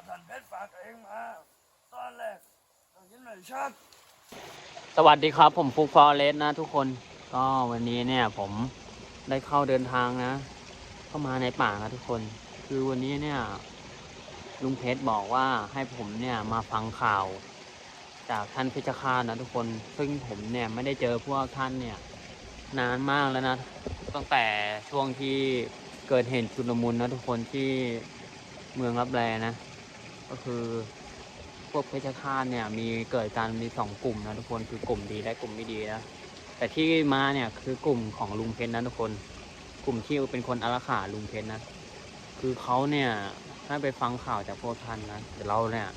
ๆว่าท่านเพชรฝากเองมา ตอนแรกเรายินไม่ชัดสวัสดีครับ ผมฟุกฟอเรสนะทุกคน ก็วันนี้เนี่ยผมได้เข้าเดินทางนะ เข้ามาในป่านะทุกคน คือวันนี้เนี่ย ลุงเพชรบอกว่าให้ผมเนี่ยมาฟังข่าว จากท่านเพชรฆาตนะทุกคน ซึ่งผมเนี่ยไม่ได้เจอพวกท่านเนี่ย นานมากแล้วนะ ตั้งแต่ช่วงที่เกิดเหตุชุลมุนนะทุกคนที่เมืองรับแลนะ ก็คือพวกเพชฌฆาตเนี่ยมีเกิดการมีสองกลุ่มนะทุกคนคือกลุ่มดีและกลุ่มไม่ดีนะแต่ที่มาเนี่ยคือกลุ่มของลุงเพชรนะทุกคน กลุ่มที่เป็นคนอารักขาลุงเพชรนะคือเขาเนี่ยให้ไปฟังข่าวจากพวกท่านนะเดี๋ยวเราเนี่ย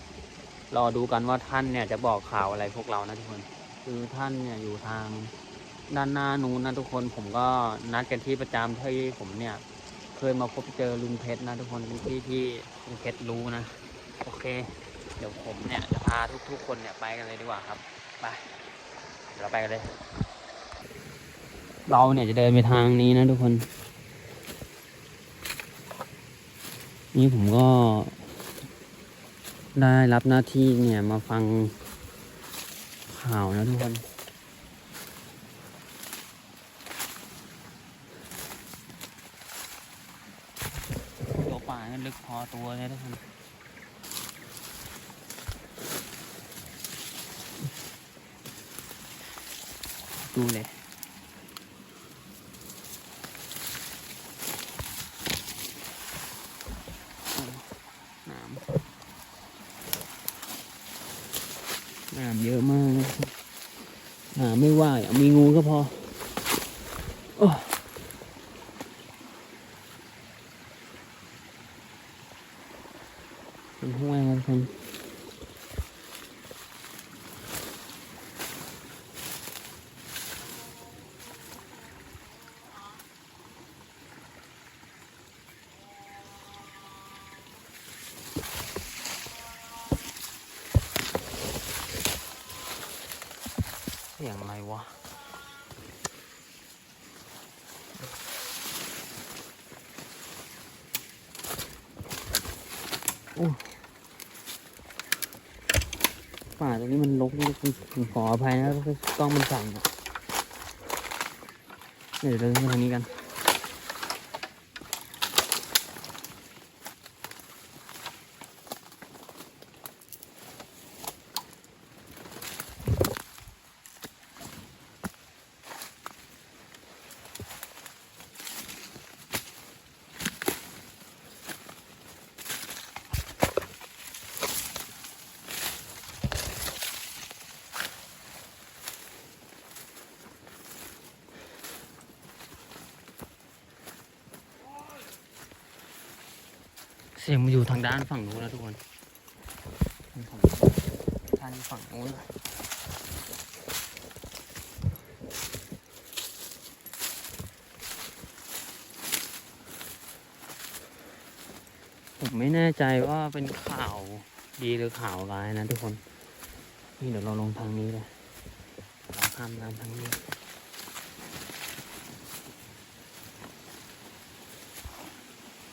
รอดูกันว่าท่านเนี่ยจะบอกข่าวอะไรพวกเรานะทุกคน คือท่านเนี่ยอยู่ทางด้านหน้านู้นนะทุกคนผมก็นัดกันที่ประจำที่ผมเนี่ย เคยมาพบเจอลุงเพชรนะทุกคนที่ที่ลุงเพชรรู้นะ โอเค เดี๋ยวผมเนี่ยจะพาทุกๆคนเนี่ยไปกันเลยดีกว่าครับ ไปเดี๋ยวเราไปกันเลย เราเนี่ยจะเดินไปทางนี้นะทุกคน นี่ผมก็ ได้รับหน้าที่เนี่ยมาฟังข่าวนะทุกคนตัวป่ามันลึกพอตัวเลยทุกคน ดูเลยน้ำน้ำเยอะมากนะครับหาไม่ว่าอะมีงูก็พอโอ้เป็นห้วยนะทุกคน เสียงอะไรวะโอ้ป่าตรงนี้มันรกนี่ผมขออภัยนะกล้องมันสั่นอะเดี๋ยวเดินมาทางนี้กัน เสียงมันอยู่ทางด้านฝั่งนู้นนะทุกคนทานอยู่ฝั่งนู้นผมไม่แน่ใจว่าเป็นข่าวดีหรือข่าวร้ายนะทุกคน นี่เดี๋ยวเราลงทางนี้เลยเราข้ามน้ำทางนี้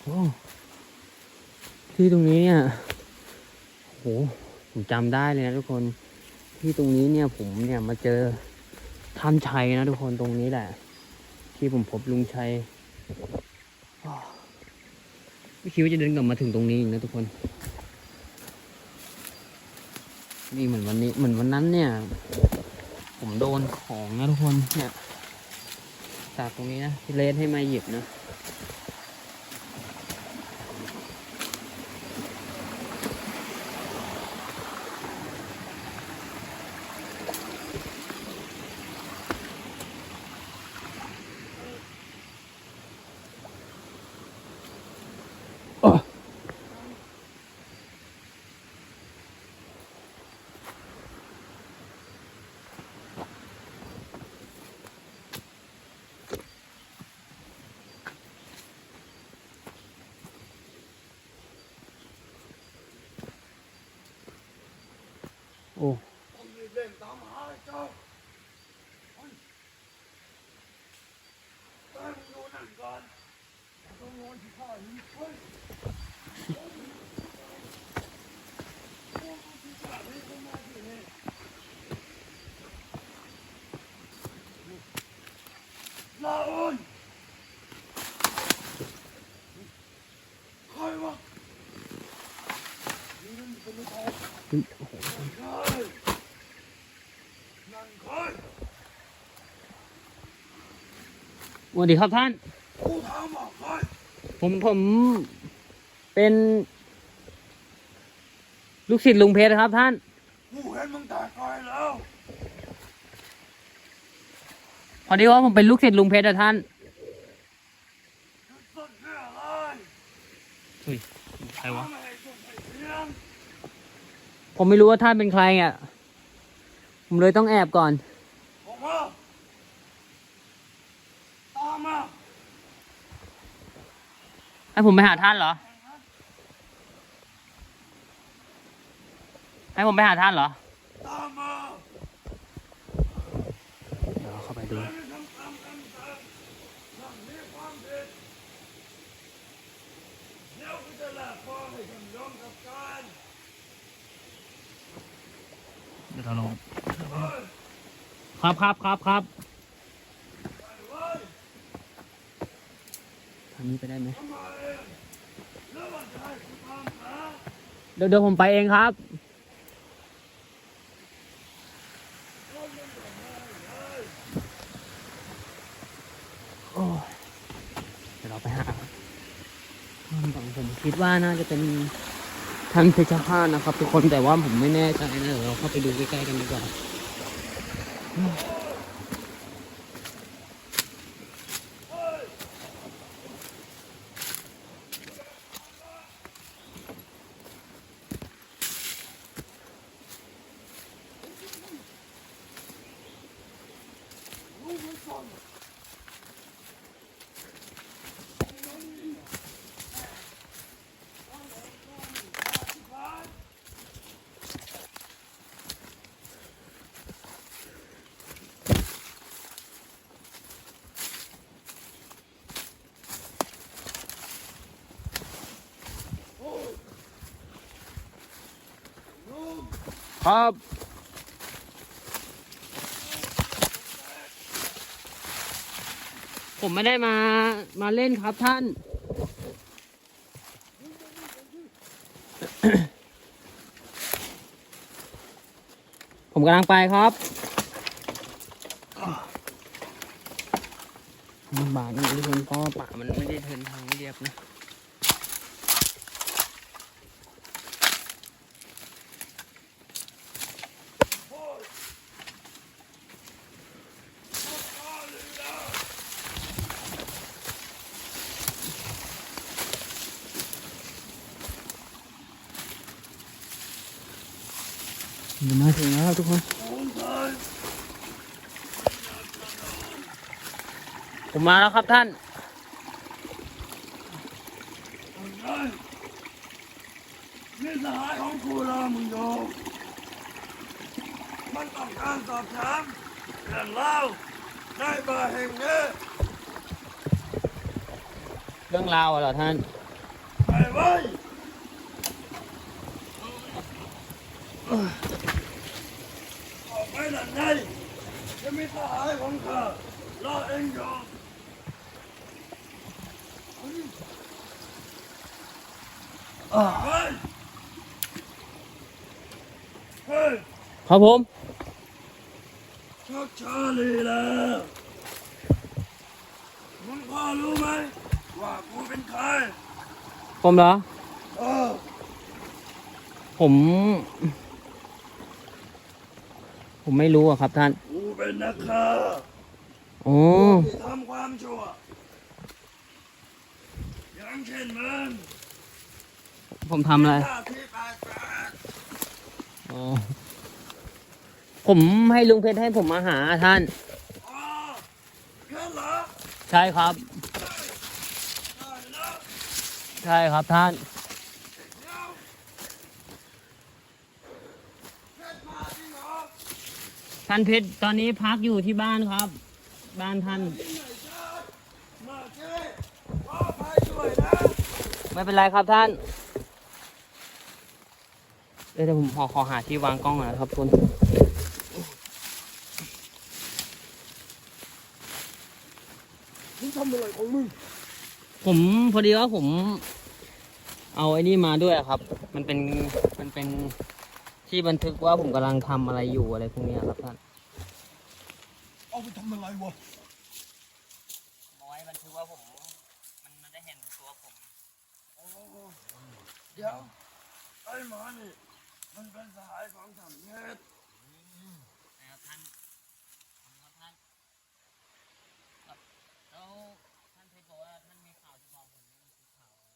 โอ้ ที่ตรงนี้เนี่ยโหผมจำได้เลยนะทุกคนที่ตรงนี้เนี่ยผมเนี่ยมาเจอถ้ำชัยนะทุกคนตรงนี้แหละ ที่ผมพบลุงชัยไม่คิดว่าจะเดินกลับมาถึงตรงนี้อีกนะทุกคน นี่เหมือนวันนี้เหมือนวันนั้นเนี่ย ผมโดนของนะทุกคนเนี่ยจากตรงนี้นะที่เลสให้มาหยิบนะ โอ้ ผมรีบเร่งตามหาไอ้เจ้าเฮ้ยเฮ้ยมึงดูนั่นก่อนอนที่ข้าหินเฮ้ยโอ้ยที่ข้าหินเข้ามาที่นี่ลาอุนใครวะนี่มันเป็นลูกของ เฮ้ยโอ้โห ใครนั่นใคร สวัสดีครับท่านกูถามว่าใครผมผมเป็น ลูกศิษย์ลุงเพชรครับท่านกูเห็นมึงแต่ไกลแล้วพอดีว่าผมเป็นลูกศิษย์ลุงเพชรอะท่านสุดเนี่ยอะไรเฮ้ยใครวะทำไมให้สุดให้เสียงผมไม่รู้ว่าท่านเป็นใครอะ ผมเลยต้องแอบก่อนบอกมาตามมาให้ผมไปหาท่านเหรอ ให้ผมไปหาท่านเหรอตามมาเดี๋ยวเราเข้าไปดูไม่ทำตามคำสั่งสั่งนี้ความผิดเดี๋ยวกูจะลากฟ้องให้ทำยอมกับการเดี๋ยวเราลงเฮ้ย ครับครับครับครับทางนี้ไปได้ไหมเดี๋ยวเดี๋ยวผมไปเองครับ โอ้เดี๋ยวเราไปหาท่านก่อนผมคิดว่าน่าจะเป็น ท่านเพชรฆาตนะครับ ทุกคนแต่ว่าผมไม่แน่ใจนะเดี๋ยวเราเข้าไปดูใกล้ๆกันดีกว่า รู้ไว้ก่อนลูก ครับ ผมไม่ได้มามาเล่นครับท่าน ผมกำลังไปครับมันบาดนะทุกคนเพราะว่าป่ามันไม่ได้เทินทางเรียบนะ เดี๋ยวมาถึงแล้วครับทุกคน ผมเคย ผ มมาแล้วครับท่านผมเคยนี่สหายของกูละมึงโยมมันต้องการสอบถามเรื่องเล่าในบ้านแห่งนี้เรื่องราวอะเหรอท่าน ไปไว้ออกไปหลังในจะมีสหายของข้ารอเองอยู่เฮ้ยเฮ้ย ครับผมชักชาลีแล้วมึงพอรู้ไหมว่ากูเป็นใคร ผมเหรอเออผม ผมไม่รู้อะครับท่าน กูเป็นนักฆ่าโอ้ที่ทำความชั่วอย่างเช่นมึง ผมทำอะไรอ๋อผมให้ลุงเพชรให้ผมมาหาท่าน ใช่ครับ ใช่ครับท่าน ท่านเพชรตอนนี้พักอยู่ที่บ้านครับ บ้านท่าน ไม่เป็นไรครับท่าน ดี๋ยวผมขอขอหาที่วางกล้องหน่อยนะครับคุณมึงทำอะไรของมึงผมพอดีว่าผม เอาไอ้นี่มาด้วยครับ มันเป็นมันเป็นที่บันทึกว่าผมกำลังทำอะไรอยู่อะไรพวกเนี้ยครับท่านเอาไปทำอะไรวะเอาไว้บันทึกว่าผม มันมันได้เห็นตัวผมโอ้เดี๋ยวไอ้หมอนี่ มันเป็นสหายของท่านเพชรนะครับท่านขอบคุณครับท่านครับแล้วท่านเพชรบอกว่าท่านมีข่าวจะบอกผมนี่มันคือข่าวอะไร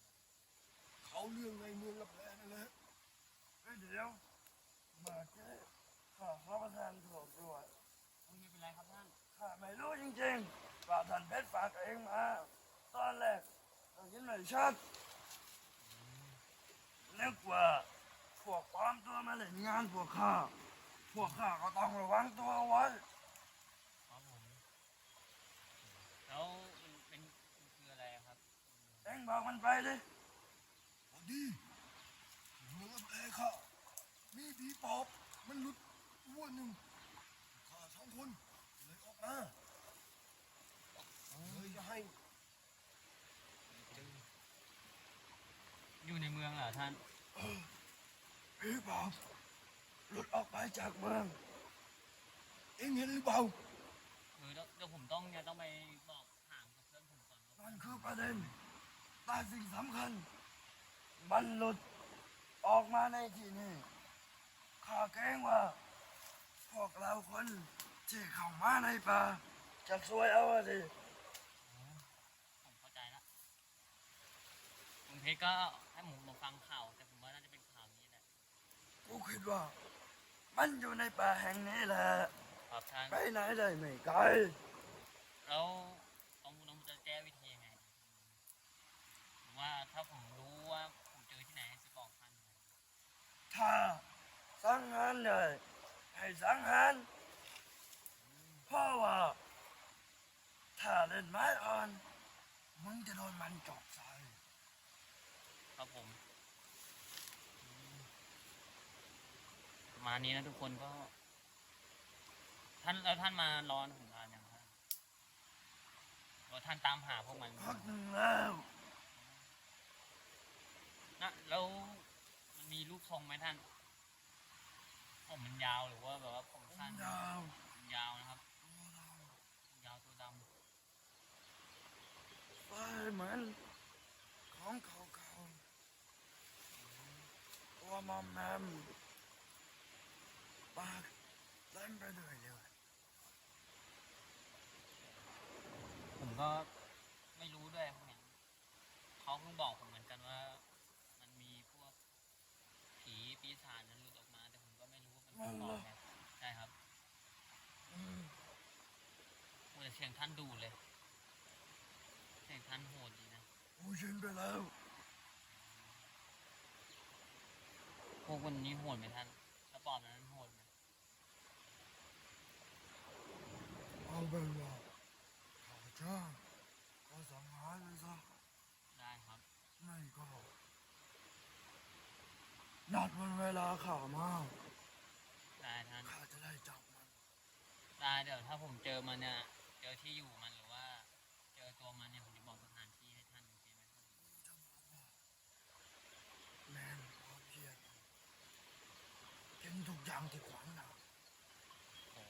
เขาเรื่องในเมืองลับแลนั่นแหละเฮ้ยเดี๋ยวมาเจ๊ข้าขอประทานโทษด้วยไม่เป็นไรครับท่าน ข้าไม่รู้จริงๆว่าท่านเพชรฝากเองมาตอนแรกเราคิดไม่ชัดนึกว่า พวกปลอมตัวมาเล่นงานพวกข้า พวกข้าก็ต้องระวังตัวเอาไว้ ครับผมแล้วมันเป็นมันคืออะไรอะครับ เอ็งบอกมันไปดิพอดีเมืองรับแลข้ามีผีปอบมันหลุดอ้วนหนึ่งข้าสองคนเลยออกมาเลยจะให้อยู่ในเมืองเหรอท่าน ผีปอบหลุดออกไปจากเมืองเอ็งเห็นหรือเปล่าคือเดี๋ยวเดี๋ยวผมต้องเนี่ยต้องไปบอกถามกับเพื่อนผมก่อนว่านั่นคือประเด็นแต่สิ่งสำคัญ มันหลุดออกมาในที่นี้ข้าเกรงว่า พวกเราคนที่เข้ามาในป่าจะซวยเอาอะสิผมเข้าใจละลุงเพชรก็ กูคิดว่า มันอยู่ในป่าแห่งนี้แหละครับท่านไปไหนได้ไม่ไกล แล้วต้องต้องจะแก้วิธียังไงหรือว่าถ้าผมรู้ว่าผมเจอที่ไหนจะบอกท่านยังไงถ้าสังหารเลยให้สังหารเพราะว่า ถ้าเล่นไม้อ่อน มึงจะโดนมันจอบใส่ ครับผมอืมประมาณนี้นะทุกคนก็ ท่านแล้วท่านมารอนผมทานยังครับว่าท่านตามหาพวกมันพักหนึ่งแล้วนะแล้วมันมีรูปทรงไหมท่านผมมันยาวหรือว่าแบบว่าผมผมสั้นยาวผมยาวนะครับตัวเราผมยาวตัวดไปเหมือนของเก่าๆตัวมอมแมมปาก เล่นไปเลยเลยผมก็ไม่รู้ด้วยพวกเนี้เขาเพิ่งบอกผมเหมือนกันว่า มันมีพวกผีปีศาจนั้นหลุดออกมา แต่ผมก็ไม่รู้ว่ามันเป็นปอบไงใช่ครับอืมโอ้แต่เสียงท่านดูเลย เสียงท่านโหดดีนะกูชินไปแล้วพวกวันนี้โหดไหมท่านกระปอบนั้นโหดไหม เป็นว่าข้าจ้างก็สังหารมันซะได้ครับ ไม่ก็นัดวันเวลาข่ามาได้ท่านข้าจะได้จับมันได้เดี๋ยวถ้าผมเจอมันเนี่ยเจอที่อยู่มันหรือว่า เจอตัวมันเนี่ยผมจะบอกสถานที่ให้ท่านโอเคไหมท่านแมนพอเพียงเห็นทุกอย่างที่ขวางหน้า โอ้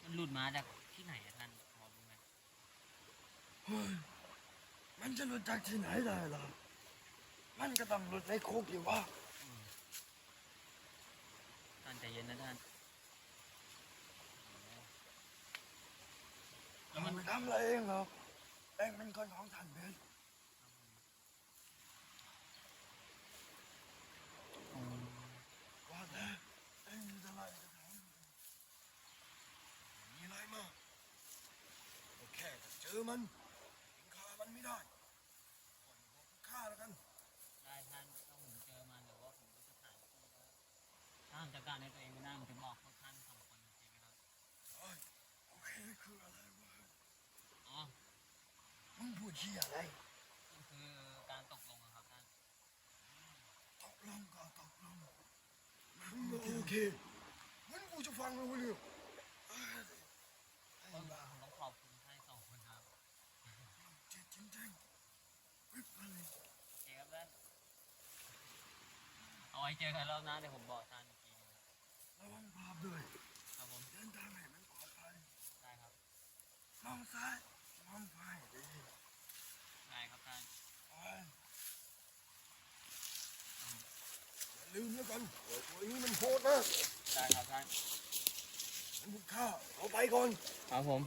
มัน หลุดมาจากที่ไหนอะท่านพอรู้ไหมเฮ้ยมันจะหลุดจากที่ไหนได้ล่ะ มันก็ต้องหลุดในคุกอยู่วะอืมท่านใจเย็นนะท่านโอ้แล้วมัมันนไม่ทำอะไรเองหรอกเองเป็นคนของท่านเพชร อืม ว่าแต่เองมีอะไรจะถาม มีอะไรมากก็แค่จะเจ อมันเอ็งฆ่ามันไม่ได้ปล่อยมันบอกฆ่าแล้วกัน ได้ท่านถ้าผมเจอมันหรือว่าผมรู้สถานที่ก็ถ้าผมจัดการในตัวเองไม่ได้ผมจะบอกพวกท่านสองคนโอเคไหมครับโอเคคืออะไรวะอ๋อมึงพูดดเชี่ยอะไรคือการตกลงครับท่านตกลงก็ตกลงมึงโอเคงั้นกูจะฟังเลยเรื่อง ไอ้ ผม บ้า ต้องขอบคุณท่านสองคนครับ จิตจริงๆวิบอะไร โอเคครับท่านเอา ไว้เจอกันรอบหน้าเดี๋ยวผมบอกท่านอีกทีนึงครับระวังภาพด้วย ครับผม เดินทางให้มันปลอดภัยได้ครับ มองซ้ายมองขวาให้ดีได้ครับท่านโอ้ยอย่าลืมแล้วกันว่าตัวนี้มันโหดนะได้ครับท่านงั้นพวกข้าเอาไปก่อน ครับผม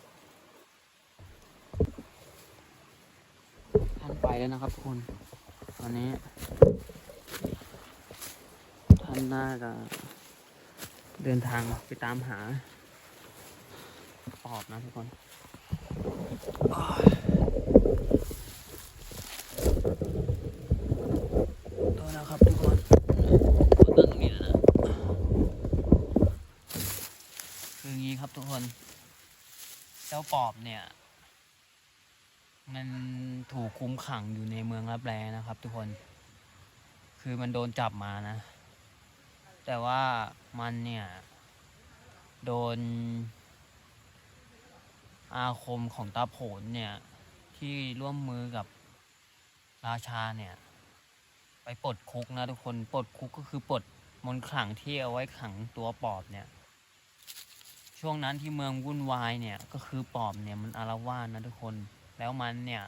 ท่านไปแล้วนะครับทุกคน ตอนนี้ ท่านน่าจะเดินทางไปตามหาปอบนะทุกคนตัวนะครับทุกคนตั้งตรงนี้นะคืออย่างนี้ครับทุกคนเจ้าปอบเนี่ย มันถูกคุมขังอยู่ในเมืองรับแลนะครับ ทุกคน คือมันโดนจับมานะ แต่ว่ามันเนี่ย โดน อาคมของตาโผนเนี่ย ที่ร่วมมือกับราชาเนี่ย ไปปลดคุกนะทุกคนปลดคุกก็คือปลดมนขลังที่เอาไว้ขังตัวปอบเนี่ย ช่วงนั้นที่เมืองวุ่นวายเนี่ยก็คือปอบเนี่ยมันอารวาสนะทุกคนแล้วมันเนี่ย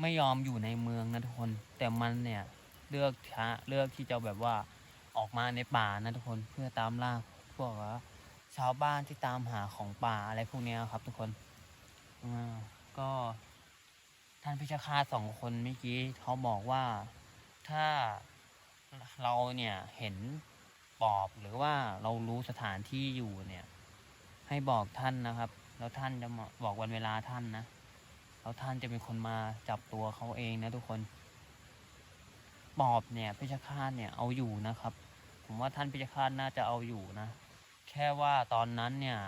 ไม่ยอมอยู่ในเมืองนะทุกคน แต่มันเนี่ยเลือกช้าเลือกที่จะแบบว่า ออกมาในป่านะทุกคนเพื่อตามล่าพวกว่าชาวบ้านที่ตามหาของป่าอะไรพวกนี้ครับ ทุกคนก็ท่านพิชคาสองคนเมื่อกี้เขาบอกว่าถ้าเราเนี่ยเห็นปอบหรือว่าเรารู้สถานที่อยู่เนี่ย ให้บอกท่านนะครับ แล้วท่านจะบอกวันเวลาท่านนะแล้วท่านจะเป็นคนมาจับตัวเขาเองนะทุกคน ปอบเนี่ยพิชคาตเนี่ยเอาอยู่นะครับ ผมว่าท่านพิชคาตน่าจะเอาอยู่นะ แค่ว่าตอนนั้นเนี่ย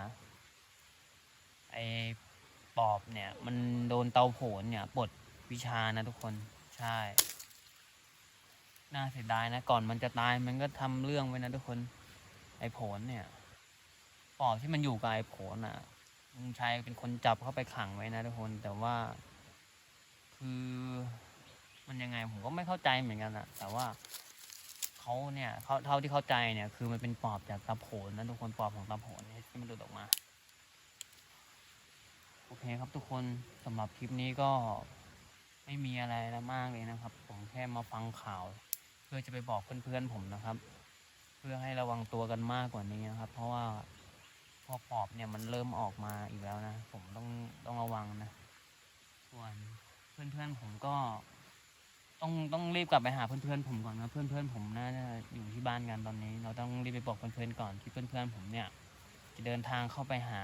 ไอปอบเนี่ยมันโดนเตาโผนเนี่ยปลดวิชานะทุกคนใช่ น่าเสียดายนะ ก่อนมันจะตายมันก็ทำเรื่องไว้นะทุกคน ไอโผนเนี่ย ปอบที่มันอยู่กับไอโผนอะลุงชัยเป็นคนจับเข้าไปขังไว้นะทุกคน แต่ว่าคือ มันยังไงผมก็ไม่เข้าใจเหมือนกันอะแต่ว่าเขาเนี่ยเขาเท่าที่เข้าใจเนี่ยคือมันเป็นปอบจากตาโผนนะทุกคนปอบของตาโผนนี่ที่มันหลุดออกมา โอเคครับทุกคนสำหรับคลิปนี้ก็ไม่มีอะไรแล้วมากเลยนะครับ ผมแค่มาฟังข่าว เพื่อจะไปบอกเพื่อนๆผมนะครับ เพื่อให้ระวังตัวกันมากกว่านี้นะครับ เพราะว่าพวกปอบเนี่ยมันเริ่มออกมาอีกแล้วนะ ผมต้องต้องระวังนะ ส่วนเพื่อนๆผมก็ ต้องต้องรีบกลับไปหาเพื่อนๆผมก่อนนะเพื่อนๆผมน่าจะอยู่ที่บ้านกันตอนนี้ เราต้องรีบไปบอกเพื่อนๆก่อนที่เพื่อนๆผมเนี่ย จะเดินทางเข้าไปหา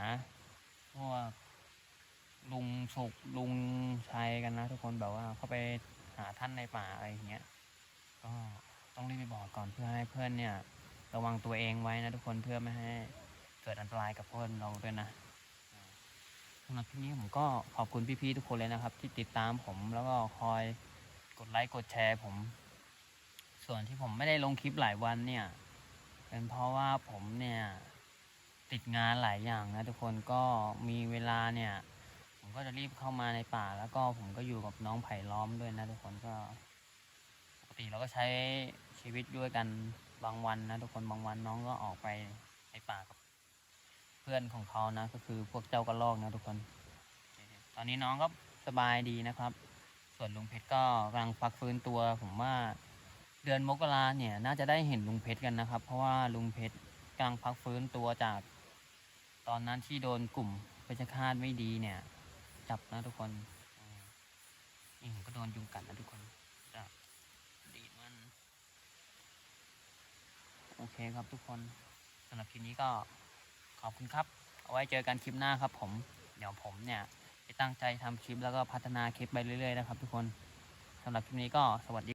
พวกลุงสุกลุงชัยกันนะทุกคนแบบว่าเข้าไปหาท่านในป่าอะไรอย่างเงี้ยก็ต้องรีบไปบอกก่อนเพื่อให้เพื่อนเนี่ย ระวังตัวเองไว้นะทุกคนเพื่อไม่ให้เกิดอันตรายกับเพื่อนเราด้วยนะสำหรับคลิปนี้ผมก็ขอบคุณพี่ๆทุกคนเลยนะครับ ที่ติดตามผมแล้วก็คอย กดไลค์กดแชร์ผม ส่วนที่ผมไม่ได้ลงคลิปหลายวันเนี่ย เป็นเพราะว่าผมเนี่ยติดงานหลายอย่างนะทุกคนก็มีเวลาเนี่ย ผมก็จะรีบเข้ามาในป่า แล้วก็ผมก็อยู่กับน้องไผ่ล้อมด้วยนะทุกคนก็ปกติเราก็ใช้ชีวิตด้วยกันบางวันนะทุกคนบางวันน้องก็ออกไปในป่ากับเพื่อนของเขานะ ก็คือพวกเจ้ากระรอกนะทุกคน ตอนนี้น้องก็สบายดีนะครับ ส่วนลุงเพชรก็กำลังพักฟื้นตัว ผมว่าเดือนมกราเนี่ยน่าจะได้เห็นลุงเพชรกันนะครับ เพราะว่าลุงเพชรกำลังพักฟื้นตัวจาก ตอนนั้นที่โดนกลุ่มเพชฌฆาตไม่ดีเนี่ย จับนะทุกคนอืมนี่ผมก็โดนยุงกัดนะทุกคนจะดีมัน โอเคครับทุกคนสำหรับคลิปนี้ก็ขอบคุณครับ เอาไว้เจอกันคลิปหน้าครับผม เดี๋ยวผมเนี่ย ตั้งใจทำคลิปแล้วก็พัฒนาคลิปไปเรื่อยๆนะครับทุกคนสำหรับคลิปนี้ก็สวัสดี